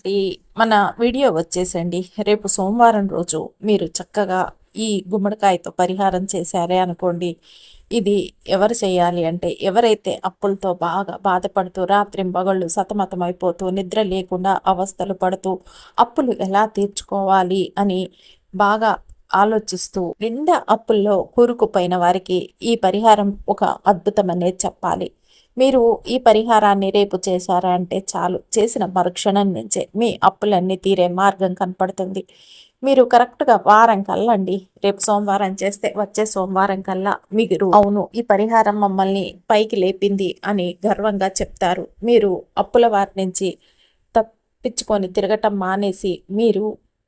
కాబట్టి మన వీడియో వచ్చేసండి. రేపు సోమవారం రోజు మీరు చక్కగా ఈ గుమ్మడికాయతో పరిహారం చేశారే అనుకోండి. ఇది ఎవరు చేయాలి అంటే ఎవరైతే అప్పులతో బాగా బాధపడుతూ రాత్రి బగళ్ళు సతమతమైపోతూ నిద్ర లేకుండా అవస్థలు పడుతూ అప్పులు ఎలా తీర్చుకోవాలి అని బాగా ఆలోచిస్తూ నిండా అప్పుల్లో కూరుకుపోయిన వారికి ఈ పరిహారం ఒక అద్భుతమనే చెప్పాలి. మీరు ఈ పరిహారాన్ని రేపు చేశారా అంటే చాలు. చేసిన మరుక్షణం నుంచే మీ అప్పులన్నీ తీరే మార్గం కనపడుతుంది. మీరు కరెక్ట్గా వారం కల్లా అండి రేపు సోమవారం చేస్తే వచ్చే సోమవారం కల్లా మీరు అవును ఈ పరిహారం మమ్మల్ని పైకి లేపింది అని గర్వంగా చెప్తారు. మీరు అప్పుల వారి నుంచి తప్పించుకొని తిరగటం మానేసి మీరు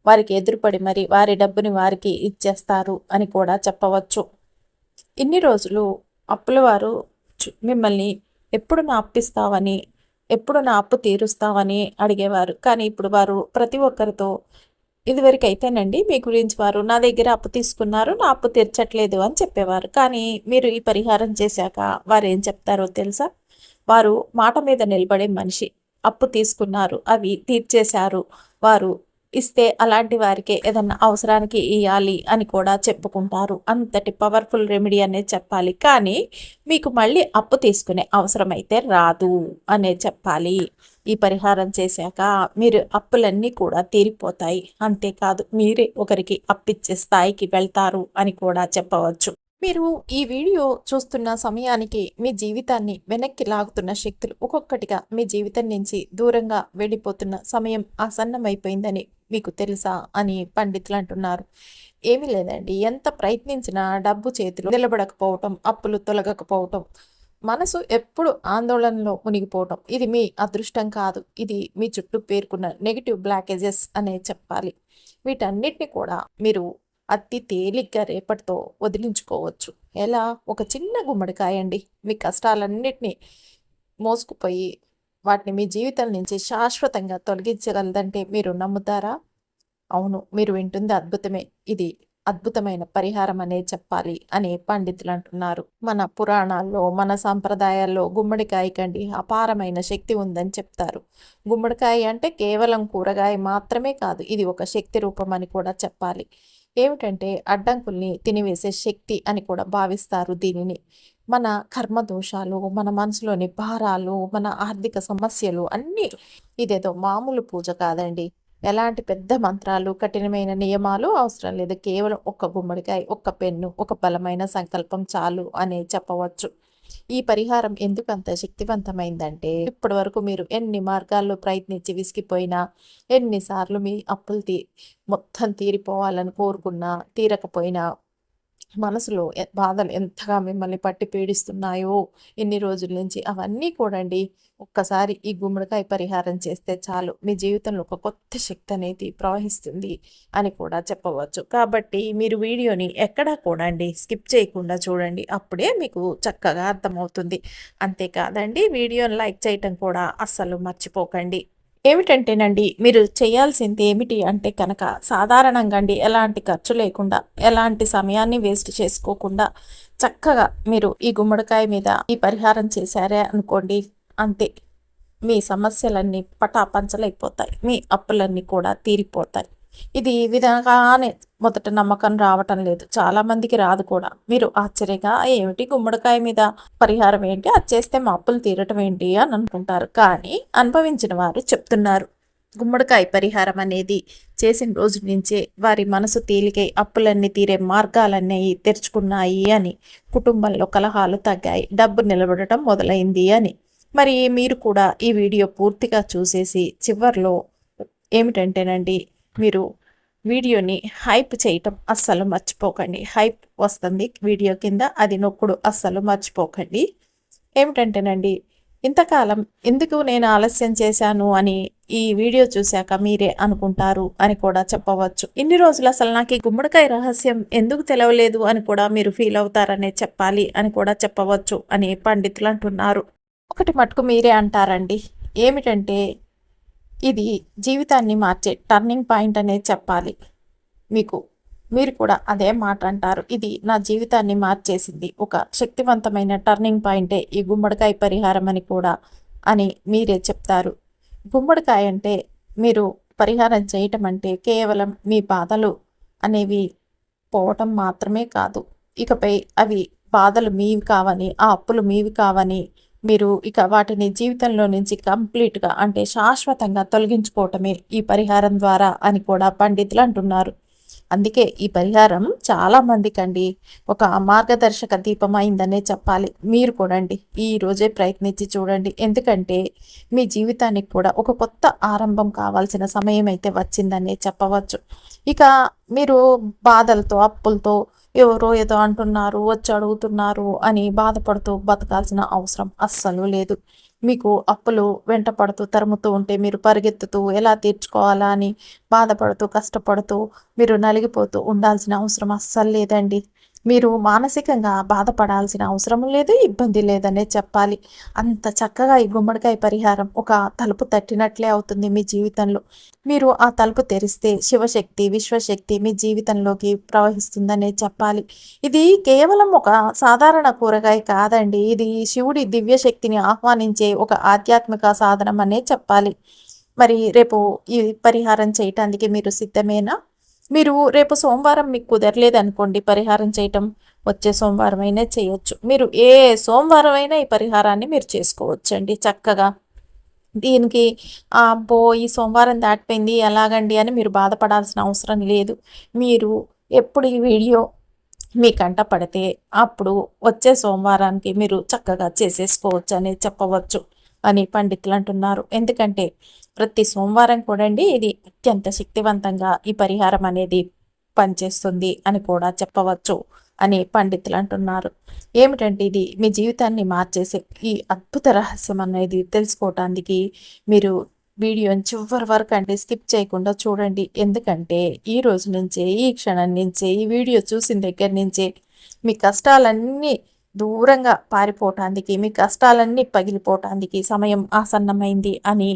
వారికి ఎదురుపడి మరి వారి డబ్బుని వారికి ఇచ్చేస్తారు అని కూడా చెప్పవచ్చు. ఇన్ని రోజులు అప్పుల వారు మిమ్మల్ని ఎప్పుడు నా అప్పిస్తావని ఎప్పుడు నా అప్పు తీరుస్తావని అడిగేవారు. కానీ ఇప్పుడు వారు ప్రతి ఒక్కరితో ఇదివరకు అయితేనండి మీ గురించి వారు నా దగ్గర అప్పు తీసుకున్నారు నా అప్పు తీర్చట్లేదు అని చెప్పేవారు. కానీ మీరు ఈ పరిహారం చేశాక వారు ఏం చెప్తారో తెలుసా? వారు మాట మీద నిలబడే మనిషి. అప్పు తీసుకున్నారు అవి తీర్చేశారు. వారు ఇస్తే అలాంటి వారికి ఏదన్నా అవసరానికి ఇవ్వాలి అని కూడా చెప్పుకుంటారు. అంతటి పవర్ఫుల్ రెమెడీ అనేది చెప్పాలి. కానీ మీకు మళ్ళీ అప్పు తీసుకునే అవసరం అయితే రాదు అనే చెప్పాలి. ఈ పరిహారం చేశాక మీరు అప్పులన్నీ కూడా తీరిపోతాయి. అంతేకాదు మీరే ఒకరికి అప్పిచ్చే స్థాయికి వెళ్తారు అని కూడా చెప్పవచ్చు. మీరు ఈ వీడియో చూస్తున్న సమయానికి మీ జీవితాన్ని వెనక్కి లాగుతున్న శక్తులు ఒక్కొక్కటిగా మీ జీవితం నుంచి దూరంగా వెళ్ళిపోతున్న సమయం ఆసన్నమైపోయిందని మీకు తెలుసా అని పండితులు అంటున్నారు. ఏమీ లేదండి. ఎంత ప్రయత్నించినా డబ్బు చేతులు నిలబడకపోవటం అప్పులు తొలగకపోవటం మనసు ఎప్పుడు ఆందోళనలో మునిగిపోవటం ఇది మీ అదృష్టం కాదు. ఇది మీ చుట్టూ పేర్కొన్న నెగిటివ్ బ్లాకేజెస్ అనే చెప్పాలి. వీటన్నిటిని కూడా మీరు అతి తేలిగ్గా రేపటితో వదిలించుకోవచ్చు. ఎలా? ఒక చిన్న గుమ్మడికాయ అండి. మీ కష్టాలన్నిటినీ మోసుకుపోయి వాటిని మీ జీవితం నుంచి శాశ్వతంగా తొలగించగలదంటే మీరు నమ్ముతారా? అవును మీరు వింటుంది అద్భుతమే. ఇది అద్భుతమైన పరిహారం అనే చెప్పాలి అని పండితులు అంటున్నారు. మన పురాణాల్లో మన సాంప్రదాయాల్లో గుమ్మడికాయ కండి అపారమైన శక్తి ఉందని చెప్తారు. గుమ్మడికాయ అంటే కేవలం కూరగాయ మాత్రమే కాదు ఇది ఒక శక్తి రూపం అని కూడా చెప్పాలి. ఏమిటంటే అడ్డంకుల్ని తినివేసే శక్తి అని కూడా భావిస్తారు దీనిని. మన కర్మ దోషాలు మన మనసులోని భారాలు మన ఆర్థిక సమస్యలు అన్నీ ఇదేదో మామూలు పూజ కాదండి. ఎలాంటి పెద్ద మంత్రాలు కఠినమైన నియమాలు అవసరం లేదు. కేవలం ఒక్క గుమ్మడికాయ ఒక్క పెన్ను ఒక బలమైన సంకల్పం చాలు అనే చెప్పవచ్చు. ఈ పరిహారం ఎందుకు అంత శక్తివంతమైందంటే ఇప్పటి వరకు మీరు ఎన్ని మార్గాల్లో ప్రయత్నించి విసిగిపోయినా ఎన్నిసార్లు మీ అప్పులు తీ మొత్తం తీరిపోవాలని కోరుకున్నా తీరకపోయినా మనసులో బాధలు ఎంతగా మిమ్మల్ని పట్టి పీడిస్తున్నాయో ఎన్ని రోజుల నుంచి అవన్నీ కూడండి ఒక్కసారి ఈ గుమ్మడికాయ పరిహారం చేస్తే చాలు. మీ జీవితంలో ఒక కొత్త శక్తి అనేది ప్రవహిస్తుంది అని కూడా చెప్పవచ్చు. కాబట్టి మీరు వీడియోని ఎక్కడా కూడండి స్కిప్ చేయకుండా చూడండి. అప్పుడే మీకు చక్కగా అర్థమవుతుంది. అంతేకాదండి వీడియోని లైక్ చేయటం కూడా అస్సలు మర్చిపోకండి. ఏమిటంటేనండి మీరు చేయాల్సింది ఏమిటి అంటే కనుక సాధారణంగా అండి ఎలాంటి ఖర్చు లేకుండా ఎలాంటి సమయాన్ని వేస్ట్ చేసుకోకుండా చక్కగా మీరు ఈ గుమ్మడికాయ మీద ఈ పరిహారం చేశారే అనుకోండి అంతే. మీ సమస్యలన్నీ పటాపంచలైపోతాయి మీ అప్పులన్నీ కూడా తీరిపోతాయి. ఇది విధంగానే మొదట నమ్మకం రావటం లేదు. చాలా మందికి రాదు కూడా. మీరు ఆశ్చర్యంగా ఏమిటి గుమ్మడికాయ మీద పరిహారం ఏంటి? అది చేస్తే మా అప్పులు తీరటం ఏంటి? అని అనుకుంటారు. కానీ అనుభవించిన వారు చెప్తున్నారు. గుమ్మడికాయ పరిహారం అనేది చేసిన రోజు నుంచే వారి మనసు తేలికై అప్పులన్నీ తీరే మార్గాలన్నీ తెరుచుకున్నాయి అని కుటుంబంలో కలహాలు తగ్గాయి. డబ్బు నిలబడటం మొదలైంది అని. మరి మీరు కూడా ఈ వీడియో పూర్తిగా చూసేసి చివరిలో ఏమిటంటేనండి మీరు వీడియోని హైప్ చేయటం అస్సలు మర్చిపోకండి. హైప్ వస్తుంది వీడియో కింద అది నొక్కుడు అస్సలు మర్చిపోకండి. ఏమిటంటేనండి ఇంతకాలం ఎందుకు నేను ఆలస్యం చేశాను అని ఈ వీడియో చూశాక మీరే అనుకుంటారు అని కూడా చెప్పవచ్చు. ఇన్ని రోజులు అసలు నాకు ఈ గుమ్మడికాయ రహస్యం ఎందుకు తెలవలేదు అని కూడా మీరు ఫీల్ అవుతారనే చెప్పాలి అని కూడా చెప్పవచ్చు అని పండితులు అంటున్నారు. ఒకటి మటుకు మీరే అంటారండి. ఏమిటంటే ఇది జీవితాన్ని మార్చే టర్నింగ్ పాయింట్ అనేది చెప్పాలి. మీకు మీరు కూడా అదే మాట అంటారు. ఇది నా జీవితాన్ని మార్చేసింది. ఒక శక్తివంతమైన టర్నింగ్ పాయింటే ఈ గుమ్మడికాయ పరిహారం అని కూడా అని మీరే చెప్తారు. గుమ్మడికాయ అంటే మీరు పరిహారం చేయటం అంటే కేవలం మీ బాధలు అనేవి పోవటం మాత్రమే కాదు. ఇకపై అవి బాధలు మీవి కావని ఆ అప్పులు మీవి కావని మీరు ఇక వాటిని జీవితంలో నుంచి కంప్లీట్గా అంటే శాశ్వతంగా తొలగించుకోవటమే ఈ పరిహారం ద్వారా అని కూడా పండితులు అంటున్నారు. అందుకే ఈ పరిహారం చాలా మందికండి ఒక మార్గదర్శక దీపం అయిందనే చెప్పాలి. మీరు కూడా అండి ఈ రోజే ప్రయత్నించి చూడండి. ఎందుకంటే మీ జీవితానికి కూడా ఒక కొత్త ఆరంభం కావాల్సిన సమయం అయితే వచ్చిందనే చెప్పవచ్చు. ఇక మీరు బాధలతో అప్పులతో ఎవరో ఏదో అంటున్నారు వచ్చి అడుగుతున్నారు అని బాధపడుతూ బతకాల్సిన అవసరం అస్సలు లేదు. మీకు అప్పులు వెంట పడుతూ తరుముతూ ఉంటే మీరు పరిగెత్తుతూ ఎలా తీర్చుకోవాలా అని బాధపడుతూ కష్టపడుతూ మీరు నలిగిపోతూ ఉండాల్సిన అవసరం అస్సలు లేదండి. మీరు మానసికంగా బాధపడాల్సిన అవసరం లేదు ఇబ్బంది లేదనే చెప్పాలి. అంత చక్కగా ఈ గుమ్మడికాయ పరిహారం ఒక తలుపు తట్టినట్లే అవుతుంది మీ జీవితంలో. మీరు ఆ తలుపు తెరిస్తే శివశక్తి విశ్వశక్తి మీ జీవితంలోకి ప్రవహిస్తుందనే చెప్పాలి. ఇది కేవలం ఒక సాధారణ కూరగాయ కాదండి. ఇది శివుడి దివ్యశక్తిని ఆహ్వానించే ఒక ఆధ్యాత్మిక సాధనం అనే చెప్పాలి. మరి రేపు ఈ పరిహారం చేయటానికి మీరు సిద్ధమేనా? మీరు రేపు సోమవారం మీకు కుదరలేదు అనుకోండి పరిహారం చేయటం వచ్చే సోమవారం అయినా చేయొచ్చు. మీరు ఏ సోమవారం అయినా ఈ పరిహారాన్ని మీరు చేసుకోవచ్చండి చక్కగా. దీనికి అబ్బో ఈ సోమవారం దాటిపోయింది ఎలాగండి? అని మీరు బాధపడాల్సిన అవసరం లేదు. మీరు ఎప్పుడు ఈ వీడియో మీ కంట పడితే అప్పుడు వచ్చే సోమవారానికి మీరు చక్కగా చేసేసుకోవచ్చు అని చెప్పవచ్చు. అని పండితులు అంటున్నారు ఎందుకంటే ప్రతి సోమవారం కూడా అండి ఇది అత్యంత శక్తివంతంగా ఈ పరిహారం అనేది పనిచేస్తుంది అని కూడా చెప్పవచ్చు అని పండితులు అంటున్నారు ఏమిటంటే ఇది మీ జీవితాన్ని మార్చేసే ఈ అద్భుత రహస్యం అనేది తెలుసుకోవటానికి మీరు వీడియోని చివరి వరకు అంటే స్కిప్ చేయకుండా చూడండి. ఎందుకంటే ఈ రోజు నుంచే ఈ క్షణం నుంచే ఈ వీడియో చూసిన దగ్గర నుంచే మీ కష్టాలన్నీ దూరంగా పారిపోవటానికి మీ కష్టాలన్నీ పగిలిపోవటానికి సమయం ఆసన్నమైంది అని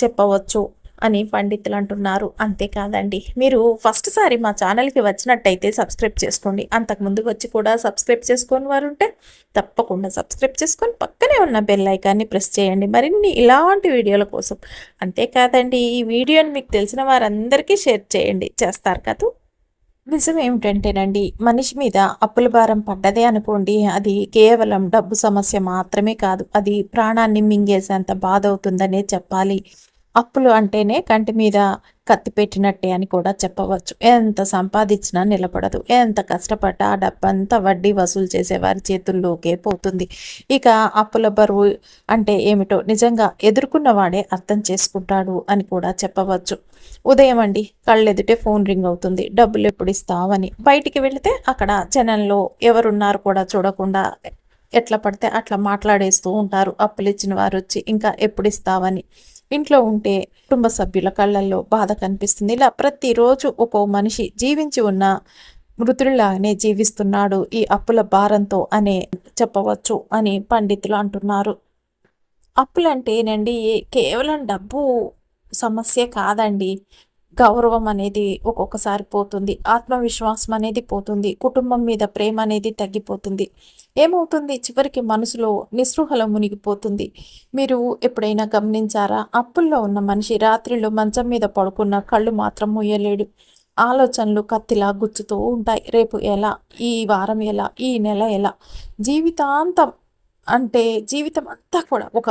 చెప్పవచ్చు అని పండితులు అంటున్నారు. అంతేకాదండి. మీరు ఫస్ట్ సారి మా ఛానల్కి వచ్చినట్టయితే సబ్స్క్రైబ్ చేసుకోండి. అంతకుముందు వచ్చి కూడా సబ్స్క్రైబ్ చేసుకొని వారు ఉంటే తప్పకుండా సబ్స్క్రైబ్ చేసుకొని పక్కనే ఉన్న బెల్ ఐకాన్ని ప్రెస్ చేయండి. మరిన్ని ఇలాంటి వీడియోల కోసం. అంతేకాదండి ఈ వీడియోని మీకు తెలిసిన వారందరికీ షేర్ చేయండి. చేస్తారు కదా? నిజం ఏమిటంటేనండి మనిషి మీద అప్పుల భారం పడ్డదే అనుకోండి అది కేవలం డబ్బు సమస్య మాత్రమే కాదు అది ప్రాణాన్ని మింగేసేంత బాధ అవుతుందనే చెప్పాలి. అప్పులు అంటేనే కంటి మీద కత్తి పెట్టినట్టే అని కూడా చెప్పవచ్చు. ఎంత సంపాదించినా నిలబడదు. ఎంత కష్టపడ్డా ఆ డబ్బంతా వడ్డీ వసూలు చేసే వారి చేతుల్లోకే పోతుంది. ఇక అప్పుల బరువు అంటే ఏమిటో నిజంగా ఎదుర్కొన్న వాడే అర్థం చేసుకుంటాడు అని కూడా చెప్పవచ్చు. ఉదయం అండి కళ్ళెదుటే ఫోన్ రింగ్ అవుతుంది. డబ్బులు ఎప్పుడు ఇస్తావని. బయటికి వెళితే అక్కడ జనంలో ఎవరున్నారు కూడా చూడకుండా ఎట్లా పడితే అట్లా మాట్లాడేస్తూ ఉంటారు. అప్పులు ఇచ్చిన వారు వచ్చి ఇంకా ఎప్పుడు ఇస్తావని? ఇంట్లో ఉంటే కుటుంబ సభ్యుల కళ్ళల్లో బాధ కనిపిస్తుంది. ఇలా ప్రతిరోజు ఒక్కో మనిషి జీవించి ఉన్న మృతుడిలాగానే జీవిస్తున్నాడు. ఈ అప్పుల భారంతో అనే చెప్పవచ్చు అని పండితులు అంటున్నారు. అప్పులంటేనండి కేవలం డబ్బు సమస్య కాదండి. గౌరవం అనేది ఒక్కొక్కసారి పోతుంది ఆత్మవిశ్వాసం అనేది పోతుంది కుటుంబం మీద ప్రేమ అనేది తగ్గిపోతుంది. ఏమవుతుంది? చివరికి మనసులో నిస్పృహలో మునిగిపోతుంది. మీరు ఎప్పుడైనా గమనించారా? అప్పుల్లో ఉన్న మనిషి రాత్రిలో మంచం మీద పడుకున్న కళ్ళు మాత్రం ముయ్యలేడు ఆలోచనలు కత్తిలా గుచ్చుతూ ఉంటాయి. రేపు ఎలా? ఈ వారం ఎలా? ఈ నెల ఎలా? జీవితాంతం అంటే జీవితం అంతా కూడా ఒక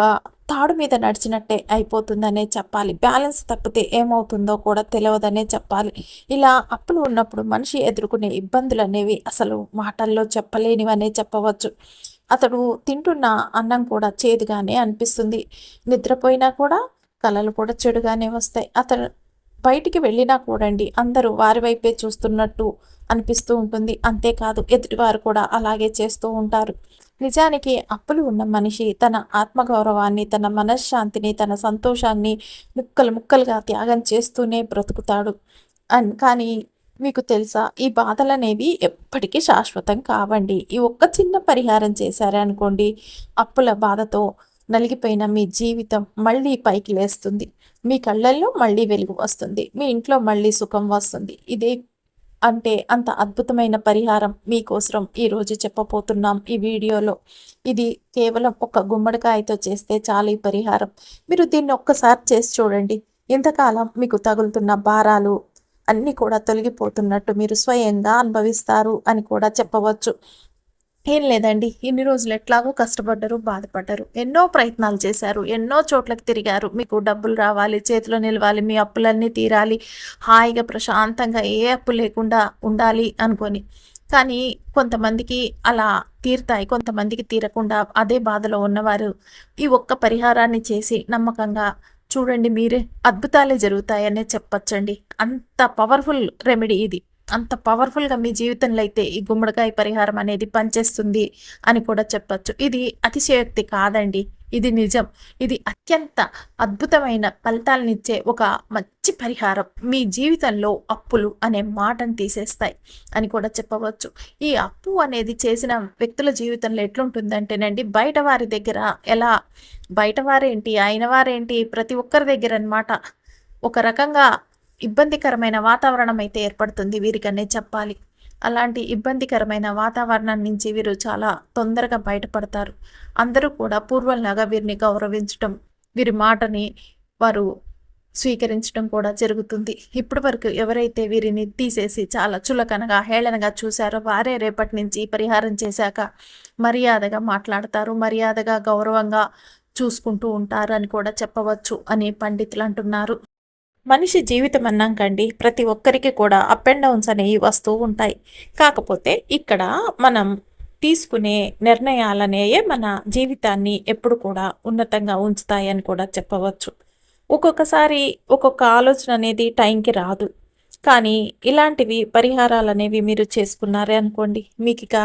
తాడు మీద నడిచినట్టే అయిపోతుందనే చెప్పాలి. బ్యాలెన్స్ తప్పితే ఏమవుతుందో కూడా తెలియదనే చెప్పాలి. ఇలా అప్పులు ఉన్నప్పుడు మనిషి ఎదుర్కొనే ఇబ్బందులు అనేవి అసలు మాటల్లో చెప్పలేనివనే చెప్పవచ్చు. అతడు తింటున్న అన్నం కూడా చేదుగానే అనిపిస్తుంది. నిద్రపోయినా కూడా కళలు కూడా చెడుగానే వస్తాయి. అతను బయటికి వెళ్ళినా కూడండి అందరూ వారి వైపే చూస్తున్నట్టు అనిపిస్తూ ఉంటుంది. అంతేకాదు ఎదుటివారు కూడా అలాగే చేస్తూ ఉంటారు. నిజానికి అప్పులు ఉన్న మనిషి తన ఆత్మగౌరవాన్ని తన మనశ్శాంతిని తన సంతోషాన్ని ముక్కలు ముక్కలుగా త్యాగం చేస్తూనే బ్రతుకుతాడు. అన్ కానీ మీకు తెలుసా ఈ బాధలు అనేవి ఎప్పటికీ శాశ్వతం కావండి. ఈ ఒక్క చిన్న పరిహారం చేశారే అనుకోండి అప్పుల బాధతో నలిగిపోయిన మీ జీవితం మళ్ళీ పైకి లేస్తుంది. మీ కళ్ళల్లో మళ్ళీ వెలుగు వస్తుంది. మీ ఇంట్లో మళ్ళీ సుఖం వస్తుంది. ఇదే అంటే అంత అద్భుతమైన పరిహారం మీకోసం ఈరోజు చెప్పబోతున్నాం ఈ వీడియోలో. ఇది కేవలం ఒక గుమ్మడికాయతో చేస్తే చాలు ఈ పరిహారం. మీరు దీన్ని ఒక్కసారి చేసి చూడండి. ఇంతకాలం మీకు తగులుతున్న భారాలు అన్నీ కూడా తొలగిపోతున్నట్టు మీరు స్వయంగా అనుభవిస్తారు అని కూడా చెప్పవచ్చు. ఏం లేదండి. ఇన్ని రోజులు ఎట్లాగో కష్టపడ్డారు బాధపడ్డారు. ఎన్నో ప్రయత్నాలు చేశారు. ఎన్నో చోట్లకు తిరిగారు. మీకు డబ్బులు రావాలి చేతిలో నిలవాలి మీ అప్పులన్నీ తీరాలి హాయిగా ప్రశాంతంగా ఏ అప్పు లేకుండా ఉండాలి అనుకొని. కానీ కొంతమందికి అలా తీరుతాయి. కొంతమందికి తీరకుండా అదే బాధలో ఉన్నవారు ఈ ఒక్క పరిహారాన్ని చేసి నమ్మకంగా చూడండి మీరే అద్భుతాలే జరుగుతాయనే చెప్పచ్చండి. అంత పవర్ఫుల్ రెమెడీ ఇది. అంత పవర్ఫుల్గా మీ జీవితంలో అయితే ఈ గుమ్మడికాయ పరిహారం అనేది పనిచేస్తుంది అని కూడా చెప్పచ్చు. ఇది అతిశయోక్తి కాదండి. ఇది నిజం. ఇది అత్యంత అద్భుతమైన ఫలితాలనిచ్చే ఒక మంచి పరిహారం. మీ జీవితంలో అప్పులు అనే మాటను తీసేస్తాయి అని కూడా చెప్పవచ్చు. ఈ అప్పు అనేది చేసిన వ్యక్తుల జీవితంలో ఎట్లుంటుందంటేనండి బయట వారి దగ్గర ఎలా బయట వారేంటి అయిన వారేంటి ప్రతి ఒక్కరి దగ్గర అనమాట ఒక రకంగా ఇబ్బందికరమైన వాతావరణం అయితే ఏర్పడుతుంది వీరికనే చెప్పాలి. అలాంటి ఇబ్బందికరమైన వాతావరణం నుంచి వీరు చాలా తొందరగా బయటపడతారు. అందరూ కూడా పూర్వంలాగా వీరిని గౌరవించటం వీరి మాటని వారు స్వీకరించడం కూడా జరుగుతుంది. ఇప్పటి వరకు ఎవరైతే వీరిని తీసేసి చాలా చులకనగా హేళనగా చూశారో వారే రేపటి నుంచి పరిహారం చేశాక మర్యాదగా మాట్లాడతారు మర్యాదగా గౌరవంగా చూసుకుంటూ ఉంటారని కూడా చెప్పవచ్చు అని పండితులు అంటున్నారు. మనిషి జీవితం అన్నాకండి ప్రతి ఒక్కరికి కూడా అప్ అండ్ డౌన్స్ అనేవి వస్తూ ఉంటాయి. కాకపోతే ఇక్కడ మనం తీసుకునే నిర్ణయాలనేయే మన జీవితాన్ని ఎప్పుడు కూడా ఉన్నతంగా ఉంచుతాయని కూడా చెప్పవచ్చు. ఒక్కొక్కసారి ఒక్కొక్క ఆలోచన అనేది టైంకి రాదు. కానీ ఇలాంటివి పరిహారాలు అనేవి మీరు చేసుకున్నారే అనుకోండి మీకు ఇక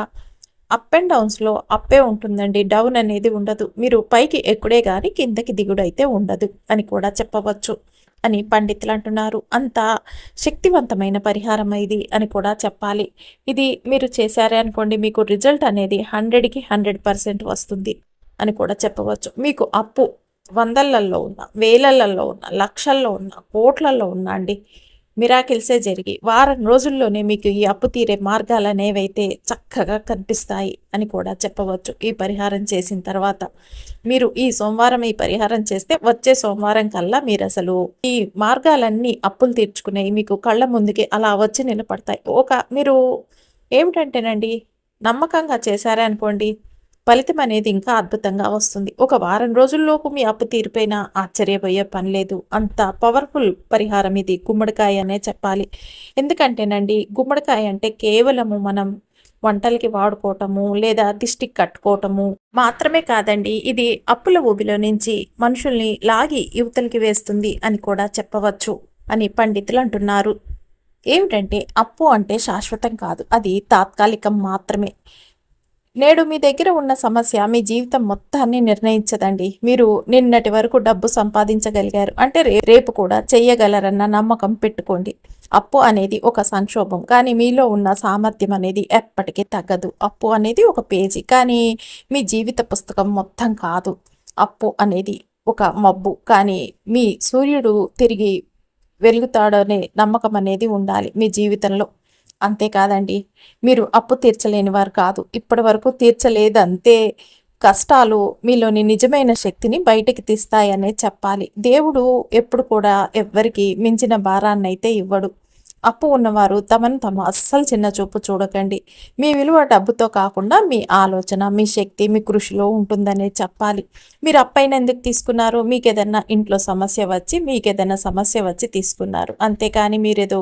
అప్ అండ్ డౌన్స్లో అప్పే ఉంటుందండి డౌన్ అనేది ఉండదు. మీరు పైకి ఎక్కుడే కానీ కిందకి దిగుడైతే ఉండదు అని కూడా చెప్పవచ్చు. అని పండితులు అంటున్నారు. అంత శక్తివంతమైన పరిహారం ఇది అని కూడా చెప్పాలి. ఇది మీరు చేశారే అనుకోండి మీకు రిజల్ట్ అనేది హండ్రెడ్కి హండ్రెడ్ పర్సెంట్ వస్తుంది అని కూడా చెప్పవచ్చు. మీకు అప్పు వందలల్లో ఉన్న వేలల్లో ఉన్న లక్షల్లో ఉన్న కోట్లలో ఉన్న అండి. మిరాకిల్సే జరిగి వారం రోజుల్లోనే మీకు ఈ అప్పు తీరే మార్గాలు అనేవైతే చక్కగా కనిపిస్తాయి అని కూడా చెప్పవచ్చు ఈ పరిహారం చేసిన తర్వాత. మీరు ఈ సోమవారం ఈ పరిహారం చేస్తే వచ్చే సోమవారం కల్లా మీరు అసలు ఈ మార్గాలన్నీ అప్పులు తీర్చుకునే మీకు కళ్ళ ముందుకి అలా వచ్చి నిలబడతాయి. ఒక మీరు ఏమిటంటేనండి నమ్మకంగా చేశారే అనుకోండి ఫలితం అనేది ఇంకా అద్భుతంగా వస్తుంది. ఒక వారం రోజుల్లోపు మీ అప్పు తీరిపోయినా ఆశ్చర్యపోయే పని లేదు. అంత పవర్ఫుల్ పరిహారం ఇది గుమ్మడికాయ అనే చెప్పాలి. ఎందుకంటేనండి గుమ్మడికాయ అంటే కేవలము మనం వంటలకి వాడుకోవటము లేదా దిష్టికి కట్టుకోవటము మాత్రమే కాదండి ఇది అప్పుల ఊబిలో నుంచి మనుషుల్ని లాగి యువతలకి వేస్తుంది అని కూడా చెప్పవచ్చు అని పండితులు అంటున్నారు. ఏమిటంటే అప్పు అంటే శాశ్వతం కాదు అది తాత్కాలికం మాత్రమే. నేడు మీ దగ్గర ఉన్న సమస్య మీ జీవితం మొత్తాన్ని నిర్ణయించదండి. మీరు నిన్నటి వరకు డబ్బు సంపాదించగలిగారు. అంటే రేపు కూడా చెయ్యగలరన్న నమ్మకం పెట్టుకోండి. అప్పు అనేది ఒక సంక్షోభం. కానీ మీలో ఉన్న సామర్థ్యం అనేది ఎప్పటికీ తగ్గదు. అప్పు అనేది ఒక పేజీ. కానీ మీ జీవిత పుస్తకం మొత్తం కాదు. అప్పు అనేది ఒక మబ్బు. కానీ మీ సూర్యుడు తిరిగి వెలుగుతాడనే నమ్మకం అనేది ఉండాలి. మీ జీవితంలో అంతేకాదండి మీరు అప్పు తీర్చలేని వారు కాదు. ఇప్పటి వరకు తీర్చలేదంతే కష్టాలు మీలోని నిజమైన శక్తిని బయటికి తీస్తాయనే చెప్పాలి. దేవుడు ఎప్పుడు కూడా ఎవ్వరికి మించిన భారాన్ని అయితే ఇవ్వడు. అప్పు ఉన్నవారు తమను తమ అస్సలు చిన్న చూపు చూడకండి. మీ విలువ డబ్బుతో కాకుండా మీ ఆలోచన మీ శక్తి మీ కృషిలో ఉంటుందనే చెప్పాలి. మీరు అప్పైన ఎందుకు తీసుకున్నారు? మీకు ఏదైనా ఇంట్లో సమస్య వచ్చి మీకు ఏదైనా సమస్య వచ్చి తీసుకున్నారు. అంతేకాని మీరేదో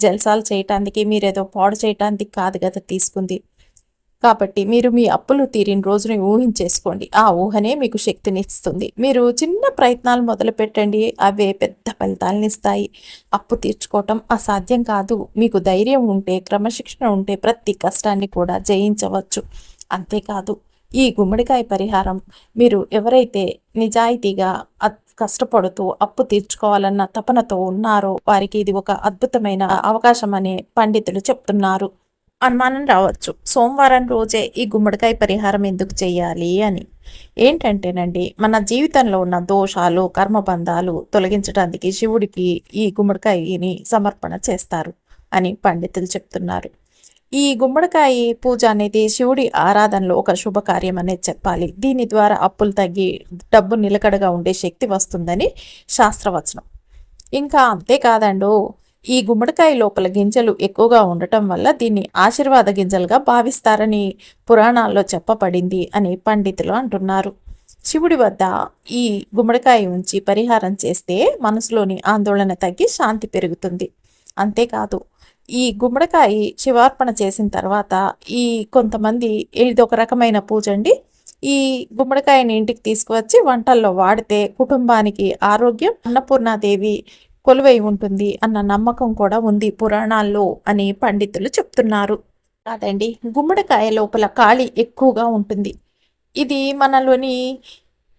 జల్సాలు చేయటానికి మీరేదో పాడు చేయటానికి కాదు కదా తీసుకుంది. కాబట్టి మీరు మీ అప్పులు తీరిన రోజుని ఊహించేసుకోండి. ఆ ఊహనే మీకు శక్తినిస్తుంది. మీరు చిన్న ప్రయత్నాలు మొదలు పెట్టండి. అవే పెద్ద ఫలితాలను ఇస్తాయి. అప్పు తీర్చుకోవటం అసాధ్యం కాదు. మీకు ధైర్యం ఉంటే క్రమశిక్షణ ఉంటే ప్రతి కష్టాన్ని కూడా జయించవచ్చు. అంతేకాదు ఈ గుమ్మడికాయ పరిహారం మీరు ఎవరైతే నిజాయితీగా కష్టపడుతూ అప్పు తీర్చుకోవాలన్న తపనతో ఉన్నారో వారికి ఇది ఒక అద్భుతమైన అవకాశం అని పండితులు చెప్తున్నారు. అనుమానం రావచ్చు. సోమవారం రోజే ఈ గుమ్మడికాయ పరిహారం ఎందుకు చేయాలి అని. ఏంటంటేనండి మన జీవితంలో ఉన్న దోషాలు కర్మబంధాలు తొలగించడానికి శివుడికి ఈ గుమ్మడికాయని సమర్పణ చేస్తారు అని పండితులు చెప్తున్నారు. ఈ గుమ్మడికాయ పూజ అనేది శివుడి ఆరాధనలో ఒక శుభకార్యం అనేది చెప్పాలి. దీని ద్వారా అప్పులు తగ్గి డబ్బు నిలకడగా ఉండే శక్తి వస్తుందని శాస్త్రవచనం. ఇంకా అంతేకాదండు ఈ గుమ్మడికాయ లోపల గింజలు ఎక్కువగా ఉండటం వల్ల దీన్ని ఆశీర్వాద గింజలుగా భావిస్తారని పురాణాల్లో చెప్పబడింది అని పండితులు అంటున్నారు. శివుడి వద్ద ఈ గుమ్మడికాయ ఉంచి పరిహారం చేస్తే మనసులోని ఆందోళన తగ్గి శాంతి పెరుగుతుంది. అంతేకాదు ఈ గుమ్మడికాయ శివార్పణ చేసిన తర్వాత ఈ కొంతమంది ఇది ఒక రకమైన పూజ అండి. ఈ గుమ్మడికాయని ఇంటికి తీసుకువచ్చి వంటల్లో వాడితే కుటుంబానికి ఆరోగ్యం అన్నపూర్ణాదేవి కొలువై ఉంటుంది అన్న నమ్మకం కూడా ఉంది పురాణాల్లో అని పండితులు చెప్తున్నారు. కాదండి గుమ్మడికాయ లోపల ఖాళీ ఎక్కువగా ఉంటుంది. ఇది మనలోని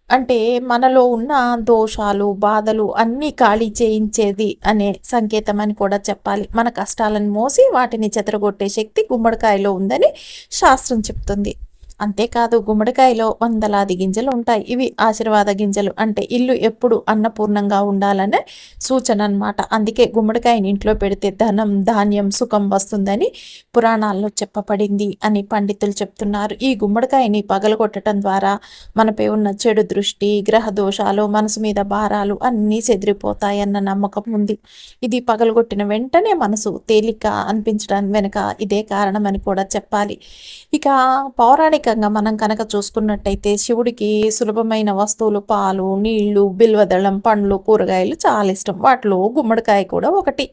అంటే మనలో ఉన్న దోషాలు బాధలు అన్నీ ఖాళీ చేయించేది అనే సంకేతం అని కూడా చెప్పాలి. మన కష్టాలను మోసి వాటిని చెదరగొట్టే శక్తి గుమ్మడికాయలో ఉందని శాస్త్రం చెప్తుంది. అంతేకాదు గుమ్మడికాయలో వందలాది గింజలు ఉంటాయి ఇవి ఆశీర్వాద గింజలు. అంటే ఇల్లు ఎప్పుడు అన్నపూర్ణంగా ఉండాలనే సూచన అనమాట అందుకే గుమ్మడికాయని ఇంట్లో పెడితే ధనం ధాన్యం సుఖం వస్తుందని పురాణాల్లో చెప్పబడింది అని పండితులు చెప్తున్నారు. ఈ గుమ్మడికాయని పగలగొట్టడం ద్వారా మనపై ఉన్న చెడు దృష్టి గ్రహ దోషాలు మనసు మీద భారాలు అన్నీ చెదిరిపోతాయన్న నమ్మకం ఉంది. ఇది పగలగొట్టిన వెంటనే మనసు తేలిక అనిపించడం వెనుక ఇదే కారణమని కూడా చెప్పాలి. ఇక పౌరాణిక ప్రత్యేకంగా మనం కనుక చూసుకున్నట్టయితే శివుడికి సులభమైన వస్తువులు పాలు నీళ్ళు బిల్వదళం పండ్లు కూరగాయలు చాలా ఇష్టం. వాటిలో గుమ్మడికాయ కూడా ఒకటి.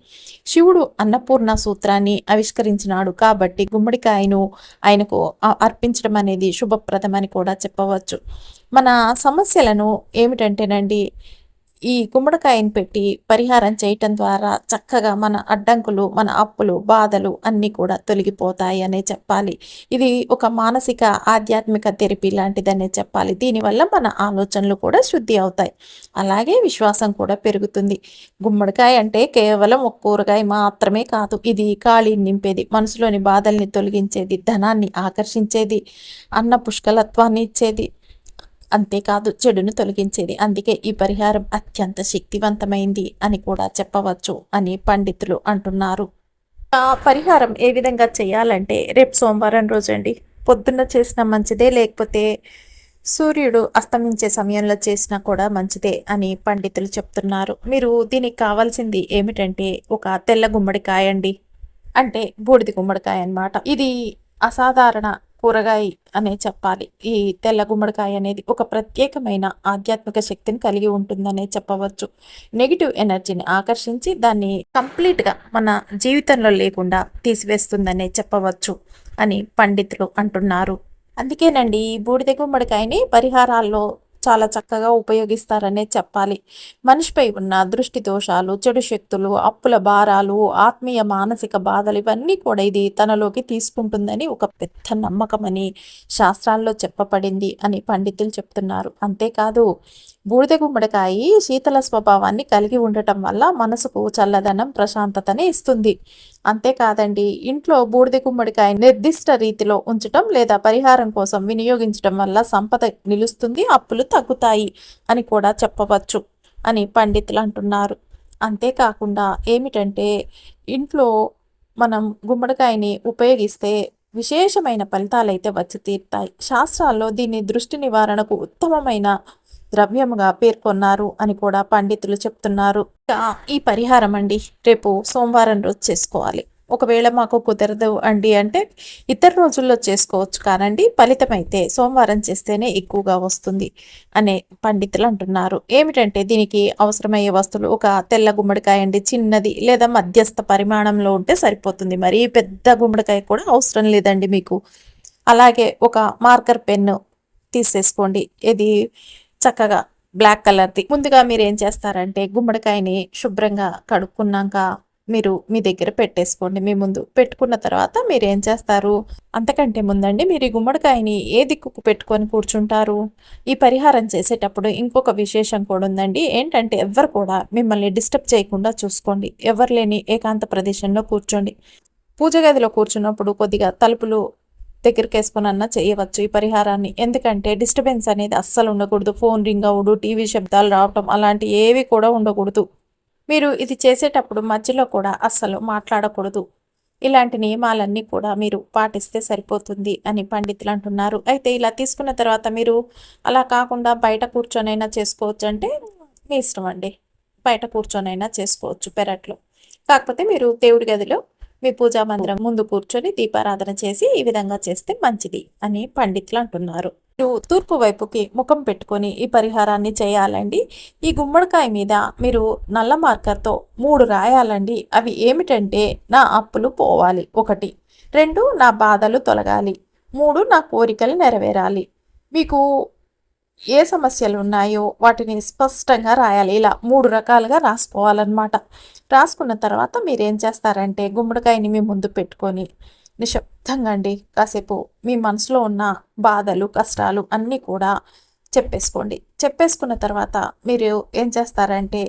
శివుడు అన్నపూర్ణ సూత్రాన్ని ఆవిష్కరించినాడు కాబట్టి గుమ్మడికాయను ఆయనకు అర్పించడం అనేది శుభప్రదమని కూడా చెప్పవచ్చు. మన సమస్యలను ఏమిటంటేనండి ఈ గుమ్మడికాయని పెట్టి పరిహారం చేయటం ద్వారా చక్కగా మన అడ్డంకులు మన అప్పులు బాధలు అన్నీ కూడా తొలగిపోతాయి అనే చెప్పాలి. ఇది ఒక మానసిక ఆధ్యాత్మిక థెరపీ లాంటిదనే చెప్పాలి. దీనివల్ల మన ఆలోచనలు కూడా శుద్ధి అవుతాయి. అలాగే విశ్వాసం కూడా పెరుగుతుంది. గుమ్మడికాయ అంటే కేవలం ఒక కూరగాయ మాత్రమే కాదు ఇది ఖాళీని నింపేది మనసులోని బాధల్ని తొలగించేది ధనాన్ని ఆకర్షించేది అన్న పుష్కలత్వాన్ని ఇచ్చేది అంతేకాదు చెడును తొలగించేది. అందుకే ఈ పరిహారం అత్యంత శక్తివంతమైంది అని కూడా చెప్పవచ్చు అని పండితులు అంటున్నారు. ఆ పరిహారం ఏ విధంగా చేయాలంటే రేపు సోమవారం రోజు అండి పొద్దున్న చేసిన మంచిదే లేకపోతే సూర్యుడు అస్తమించే సమయంలో చేసినా కూడా మంచిదే అని పండితులు చెప్తున్నారు. మీరు దీనికి కావాల్సింది ఏమిటంటే ఒక తెల్ల గుమ్మడికాయ అండి. అంటే బూడిది గుమ్మడికాయ అనమాట ఇది అసాధారణ కూరగాయ అనే చెప్పాలి. ఈ తెల్ల గుమ్మడికాయ అనేది ఒక ప్రత్యేకమైన ఆధ్యాత్మిక శక్తిని కలిగి ఉంటుందనే చెప్పవచ్చు. నెగిటివ్ ఎనర్జీని ఆకర్షించి దాన్ని కంప్లీట్గా మన జీవితంలో లేకుండా తీసివేస్తుందనే చెప్పవచ్చు అని పండితులు అంటున్నారు. అందుకేనండి ఈ బూడిద గుమ్మడికాయని పరిహారాల్లో చాలా చక్కగా ఉపయోగిస్తారనే చెప్పాలి. మనిషిపై ఉన్న దృష్టి దోషాలు చెడు శక్తులు అప్పుల భారాలు ఆత్మీయ మానసిక బాధలు ఇవన్నీ కూడా ఇది తనలోకి తీసుకుంటుందని ఒక పెద్ద నమ్మకమని శాస్త్రాల్లో చెప్పబడింది అని పండితులు చెప్తున్నారు. అంతేకాదు బూడిద గుమ్మడికాయ శీతల స్వభావాన్ని కలిగి ఉండటం వల్ల మనసుకు చల్లదనం ప్రశాంతతని ఇస్తుంది. అంతేకాదండి ఇంట్లో బూడిద గుమ్మడికాయ నిర్దిష్ట రీతిలో ఉంచటం లేదా పరిహారం కోసం వినియోగించడం వల్ల సంపద నిలుస్తుంది అప్పులు తగ్గుతాయి అని కూడా చెప్పవచ్చు అని పండితులు అంటున్నారు. అంతేకాకుండా ఏమిటంటే ఇంట్లో మనం గుమ్మడికాయని ఉపయోగిస్తే విశేషమైన ఫలితాలైతే వచ్చి తీరుతాయి. శాస్త్రాల్లో దీన్ని దృష్టి నివారణకు ఉత్తమమైన ద్రవ్యముగా పేర్కొన్నారు అని కూడా పండితులు చెప్తున్నారు. ఈ పరిహారం అండి రేపు సోమవారం రోజు చేసుకోవాలి. ఒకవేళ మాకు కుదరదు అండి అంటే ఇతర రోజుల్లో చేసుకోవచ్చు కానండి ఫలితం అయితే సోమవారం చేస్తేనే ఎక్కువగా వస్తుంది అనే పండితులు అంటున్నారు. ఏమిటంటే దీనికి అవసరమయ్యే వస్తువులు ఒక తెల్ల గుమ్మడికాయ అండి చిన్నది లేదా మధ్యస్థ పరిమాణంలో ఉంటే సరిపోతుంది. మరీ పెద్ద గుమ్మడికాయ కూడా అవసరం లేదండి మీకు. అలాగే ఒక మార్కర్ పెన్ను తీసేసుకోండి. ఇది చక్కగా బ్లాక్ కలర్ది. ముందుగా మీరు ఏం చేస్తారంటే గుమ్మడికాయని శుభ్రంగా కడుక్కున్నాక మీరు మీ దగ్గర పెట్టేసుకోండి. మీ ముందు పెట్టుకున్న తర్వాత మీరు ఏం చేస్తారు? అంతకంటే ముందండి మీరు ఈ గుమ్మడికాయని ఏ దిక్కుకు పెట్టుకొని కూర్చుంటారు? ఈ పరిహారం చేసేటప్పుడు ఇంకొక విశేషం కూడా ఉందండి. ఏంటంటే ఎవరు కూడా మిమ్మల్ని డిస్టర్బ్ చేయకుండా చూసుకోండి. ఎవరు లేని ఏకాంత ప్రదేశంలో కూర్చోండి. పూజ గదిలో కూర్చున్నప్పుడు కొద్దిగా తలుపులు దగ్గరికి వేసుకుని అన్నా చేయవచ్చు ఈ పరిహారాన్ని. ఎందుకంటే డిస్టర్బెన్స్ అనేది అస్సలు ఉండకూడదు. ఫోన్ రింగ్ అవ్వడు టీవీ శబ్దాలు రావటం అలాంటి ఏవి కూడా ఉండకూడదు. మీరు ఇది చేసేటప్పుడు మధ్యలో కూడా అస్సలు మాట్లాడకూడదు. ఇలాంటి నియమాలన్నీ కూడా మీరు పాటిస్తే సరిపోతుంది అని పండితులు అంటున్నారు. అయితే ఇలా తీసుకున్న తర్వాత మీరు అలా కాకుండా బయట కూర్చొనైనా చేసుకోవచ్చు అంటే మీ ఇష్టం అండి. బయట కూర్చొనైనా చేసుకోవచ్చు పెరట్లో. కాకపోతే మీరు దేవుడి గదిలో మీ పూజా మందిరం ముందు కూర్చొని దీపారాధన చేసి ఈ విధంగా చేస్తే మంచిది అని పండితులు అంటున్నారు. మీరు తూర్పు వైపుకి ముఖం పెట్టుకొని ఈ పరిహారాన్ని చేయాలండి. ఈ గుమ్మడికాయ మీద మీరు నల్ల మార్కర్తో మూడు రాయాలండి. అవి ఏమిటంటే నా అప్పులు పోవాలి. ఒకటి. రెండు. నా బాధలు తొలగాలి. మూడు. నా కోరికలు నెరవేరాలి. మీకు ఏ సమస్యలు ఉన్నాయో వాటిని స్పష్టంగా రాయాలి. ఇలా మూడు రకాలుగా రాసుకోవాలన్నమాట. రాసుకున్న తర్వాత మీరు ఏం చేస్తారంటే గుమ్మడికాయని మీ ముందు పెట్టుకొని నిశ్శబ్దంగా అండి. కాసేపు మీ మనసులో ఉన్న బాధలు కష్టాలు అన్నీ కూడా చెప్పేసుకోండి. చెప్పేసుకున్న తర్వాత మీరు ఏం చేస్తారంటే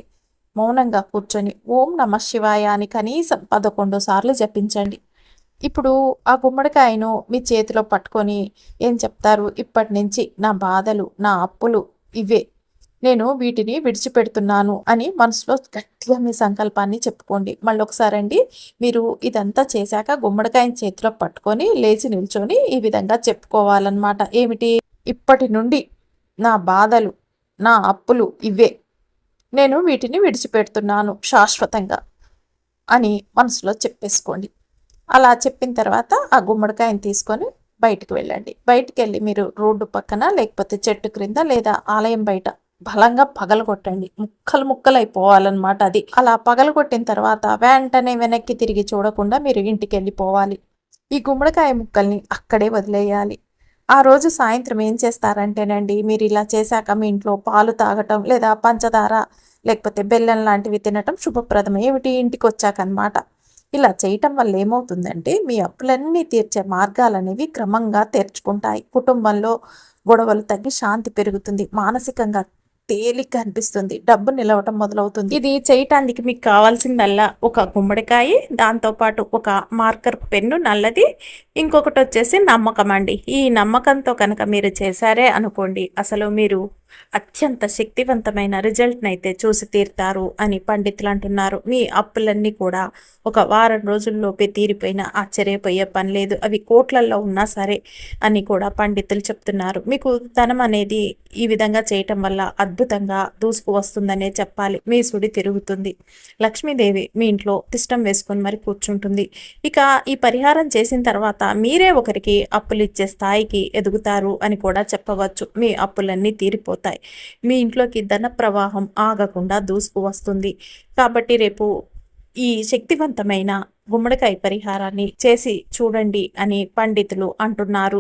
మౌనంగా కూర్చొని ఓం నమ శివాయ అని కనీసం పదకొండు సార్లు జపించండి. ఇప్పుడు ఆ గుమ్మడికాయను మీ చేతిలో పట్టుకొని ఏం చెప్తారు? ఇప్పటి నుంచి నా బాధలు నా అప్పులు ఇవే. నేను వీటిని విడిచిపెడుతున్నాను అని మనసులో గట్టిగా మీ సంకల్పాన్ని చెప్పుకోండి. మళ్ళీ ఒకసారి అండి మీరు ఇదంతా చేశాక గుమ్మడికాయని చేతిలో పట్టుకొని లేచి నిల్చొని ఈ విధంగా చెప్పుకోవాలన్నమాట. ఏమిటి? ఇప్పటి నుండి నా బాధలు నా అప్పులు ఇవే. నేను వీటిని విడిచిపెడుతున్నాను శాశ్వతంగా అని మనసులో చెప్పేసుకోండి. అలా చెప్పిన తర్వాత ఆ గుమ్మడికాయని తీసుకొని బయటకు వెళ్ళండి. బయటికి వెళ్ళి మీరు రోడ్డు పక్కన లేకపోతే చెట్టు క్రింద లేదా ఆలయం బయట బలంగా పగలగొట్టండి. ముక్కలు ముక్కలు అయిపోవాలన్నమాట అది. అలా పగలగొట్టిన తర్వాత వెంటనే వెనక్కి తిరిగి చూడకుండా మీరు ఇంటికి వెళ్ళిపోవాలి ఈ గుమ్మడికాయ ముక్కల్ని అక్కడే వదిలేయాలి. ఆ రోజు సాయంత్రం ఏం చేస్తారంటేనండి మీరు ఇలా చేశాక మీ ఇంట్లో పాలు తాగటం లేదా పంచదార లేకపోతే బెల్లం లాంటివి తినటం శుభప్రదం ఏమిటి? ఇంటికి వచ్చాక అనమాట ఇలా చేయటం వల్ల ఏమవుతుందంటే మీ అప్పులన్నీ తీర్చే మార్గాలు అనేవి క్రమంగా తెరుచుకుంటాయి. కుటుంబంలో గొడవలు తగ్గి శాంతి పెరుగుతుంది. మానసికంగా తేలిక అనిపిస్తుంది. డబ్బు నిలవటం మొదలవుతుంది. ఇది చేయటానికి మీకు కావాల్సిందల్లా ఒక గుమ్మడికాయ దాంతోపాటు ఒక మార్కర్ పెన్ను నల్లది. ఇంకొకటి వచ్చేసి నమ్మకం అండి. ఈ నమ్మకంతో కనుక మీరు చేశారే అనుకోండి అసలు మీరు అత్యంత శక్తివంతమైన రిజల్ట్ని అయితే చూసి తీరుతారు అని పండితులు అంటున్నారు. మీ అప్పులన్నీ కూడా ఒక వారం రోజుల్లోపే తీరిపోయిన ఆశ్చర్యపోయే పని లేదు. అవి కోట్లల్లో ఉన్నా సరే అని కూడా పండితులు చెప్తున్నారు. మీకు ధనం అనేది ఈ విధంగా చేయటం వల్ల అద్భుతంగా దూసుకు వస్తుందనే చెప్పాలి. మీ సుడి తిరుగుతుంది. లక్ష్మీదేవి మీ ఇంట్లో తిష్టం వేసుకొని మరి కూర్చుంటుంది. ఇక ఈ పరిహారం చేసిన తర్వాత మీరే ఒకరికి అప్పులు ఇచ్చే స్థాయికి ఎదుగుతారు అని కూడా చెప్పవచ్చు. మీ అప్పులన్నీ తీరిపోతాయి. మీ ఇంట్లోకి ధన ప్రవాహం ఆగకుండా దూసుకు వస్తుంది. కాబట్టి రేపు ఈ శక్తివంతమైన గుమ్మడికాయ పరిహారాన్ని చేసి చూడండి అని పండితులు అంటున్నారు.